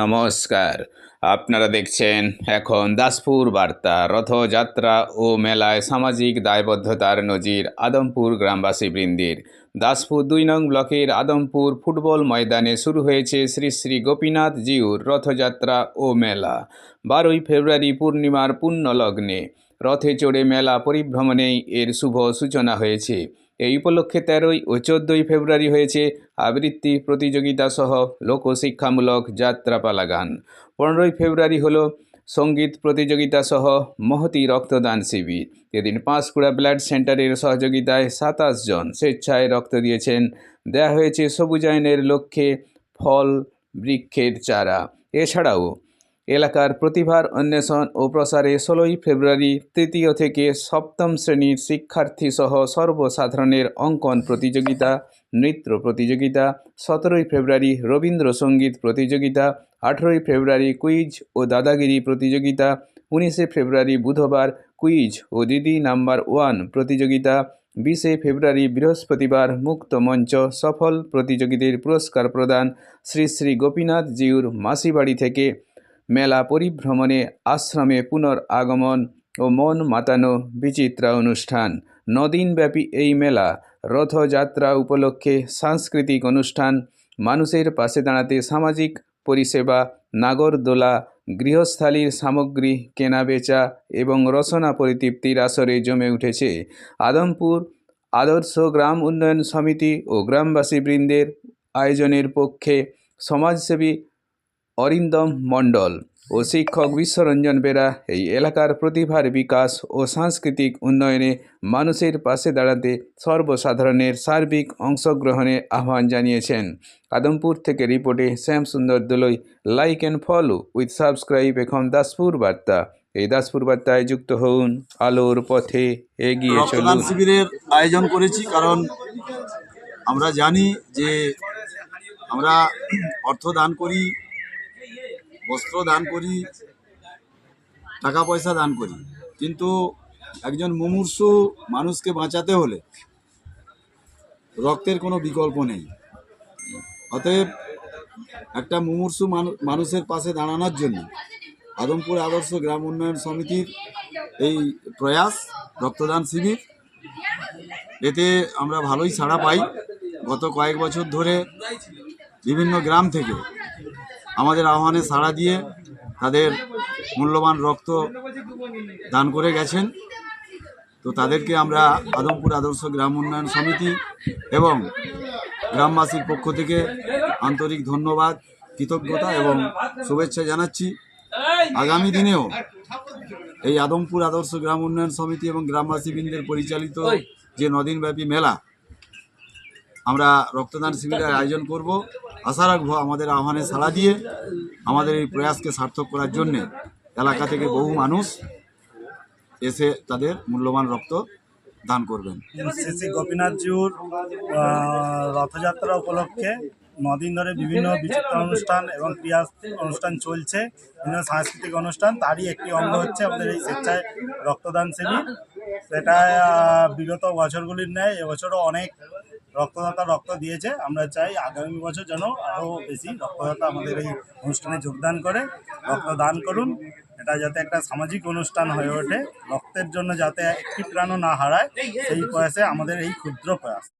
নমস্কার। আপনারা দেখছেন এখন দাসপুর বার্তা, রথযাত্রা ও মেলায় সামাজিক দায়বদ্ধতার নজির আদমপুর গ্রামবাসী বৃন্দের দাসপুর দুই নং ব্লকের আদমপুর ফুটবল ময়দানে শুরু হয়েছে শ্রী শ্রী গোপীনাথ জিউর রথযাত্রা ও মেলা। বারোই ফেব্রুয়ারি পূর্ণিমার পুণ্য লগ্নে রথে চড়ে মেলা পরিভ্রমণেই এর শুভ সূচনা হয়েছে। এই উপলক্ষে তেরোই ও চোদ্দোই ফেব্রুয়ারি হয়েছে আবৃত্তি প্রতিযোগিতা সহ লোকশিক্ষামূলক যাত্রাপালা গান। পনেরোই ফেব্রুয়ারি হলো সংগীত প্রতিযোগিতা সহ মহতি রক্তদান শিবির। এদিন পাঁশকুড়া ব্লাড সেন্টারের সহযোগিতায় সাতাশ জন স্বেচ্ছায় রক্ত দিয়েছেন। দেয়া হয়েছে সবুজায়নের লক্ষ্যে ফল, বৃক্ষের চারা। এছাড়াও এলাকার প্রতিভার অন্বেষণ ও প্রসারে ষোলোই ফেব্রুয়ারি তৃতীয় থেকে সপ্তম শ্রেণির শিক্ষার্থী সহ সর্বসাধারণের অঙ্কন প্রতিযোগিতা, নৃত্য প্রতিযোগিতা, সতেরোই ফেব্রুয়ারি রবীন্দ্রসঙ্গীত প্রতিযোগিতা, আঠেরোই ফেব্রুয়ারি কুইজ ও দাদাগিরি প্রতিযোগিতা, উনিশে ফেব্রুয়ারি বুধবার কুইজ ও দিদি নাম্বার ওয়ান প্রতিযোগিতা, বিশে ফেব্রুয়ারি বৃহস্পতিবার মুক্ত মঞ্চ সফল প্রতিযোগীদের পুরস্কার প্রদান শ্রী শ্রী গোপীনাথ জিউর মাসিবাড়ি থেকে। মেলা পরিভ্রমণে আশ্রমে পুনর আগমন ও মন মাতানো বিচিত্রা অনুষ্ঠান। নদিনব্যাপী এই মেলা, রথযাত্রা উপলক্ষে সাংস্কৃতিক অনুষ্ঠান, মানুষের পাশে দাঁড়াতে সামাজিক পরিষেবা, নাগরদোলা, গৃহস্থালির সামগ্রী কেনাবেচা এবং রসনা পরিতৃপ্তির আসরে জমে উঠেছে। আদমপুর আদর্শ গ্রাম উন্নয়ন সমিতি ও গ্রামবাসী বৃন্দের আয়োজনের পক্ষে সমাজসেবী অরিন্দম মণ্ডল ও শিক্ষক বিশ্বরঞ্জন বেরা এই এলাকার প্রতিভার বিকাশ ও সাংস্কৃতিক উন্নয়নে মানুষের পাশে দাঁড়াতে সর্বসাধারণের সার্বিক অংশগ্রহণে আহ্বান জানিয়েছেন। আদমপুর থেকে রিপোর্টে Shyam Sundar Dolui. Like and follow with subscribe এখন দাসপুর বার্তা। এই দাসপুর বার্তায় যুক্ত হন আলোর পথে এগিয়ে চলুন। শিবিরের আয়োজন করেছি কারণ আমরা জানি যে আমরা অর্থ দান করি বস্ত্র দান করি টাকা পয়সা দান করি। কিন্তু একজন মুমূর্ষু মানুষকে বাঁচাতে হলে রক্তের কোনো বিকল্প নেই। অতএব একটা মুমূর্ষু মানু- মানুষের পাশে দাঁড়ানোর জন্য আদমপুর আদর্শ গ্রাম উন্নয়ন সমিতির এই প্রয়াস, রক্তদান শিবির, এতে আমরা ভালোই সাড়া পাই। গত কয়েক বছর ধরে বিভিন্ন গ্রাম থেকে আমাদের আহ্বানে সাড়া দিয়ে তাদের মূল্যবান রক্ত দান করে গেছেন। তো তাদেরকে আমরা আদমপুর আদর্শ গ্রাম উন্নয়ন সমিতি এবং গ্রামবাসীর পক্ষ থেকে আন্তরিক ধন্যবাদ, কৃতজ্ঞতা এবং শুভেচ্ছা জানাচ্ছি। আগামী দিনেও এই আদমপুর আদর্শ গ্রাম উন্নয়ন সমিতি এবং গ্রামবাসীবৃন্দের পরিচালিত যে নদিনব্যাপী মেলা, আমরা রক্তদান শিবিরের আয়োজন করব। আশা রাখব আমাদের আহ্বানে সাড়া দিয়ে আমাদের এই প্রয়াসকে সার্থক করার জন্যে এলাকা থেকে বহু মানুষ এসে তাদের মূল্যবান রক্ত দান করবেন। শ্রী শ্রী গোপীনাথ রথযাত্রা উপলক্ষে নদিন ধরে বিভিন্ন বিচিত্র অনুষ্ঠান এবং ক্রিয়া অনুষ্ঠান চলছে, বিভিন্ন সাংস্কৃতিক অনুষ্ঠান, তারই একটি অঙ্গ হচ্ছে আমাদের এই স্বেচ্ছায় রক্তদান শিবির সেটা বিগত বছরগুলির ন্যায়, এবছরও অনেক রক্তদাতা রক্ত দিয়েছে। আমরা চাই আগামী বছর যেন আরও বেশি রক্তদাতা আমাদের এই অনুষ্ঠানে যোগদান করে, রক্তদান করুন। এটা যাতে একটা সামাজিক অনুষ্ঠান হয়ে ওঠে। রক্তের জন্য যাতে একটি প্রাণও না হারায়, সেই প্রয়াসে আমাদের এই ক্ষুদ্র প্রয়াস।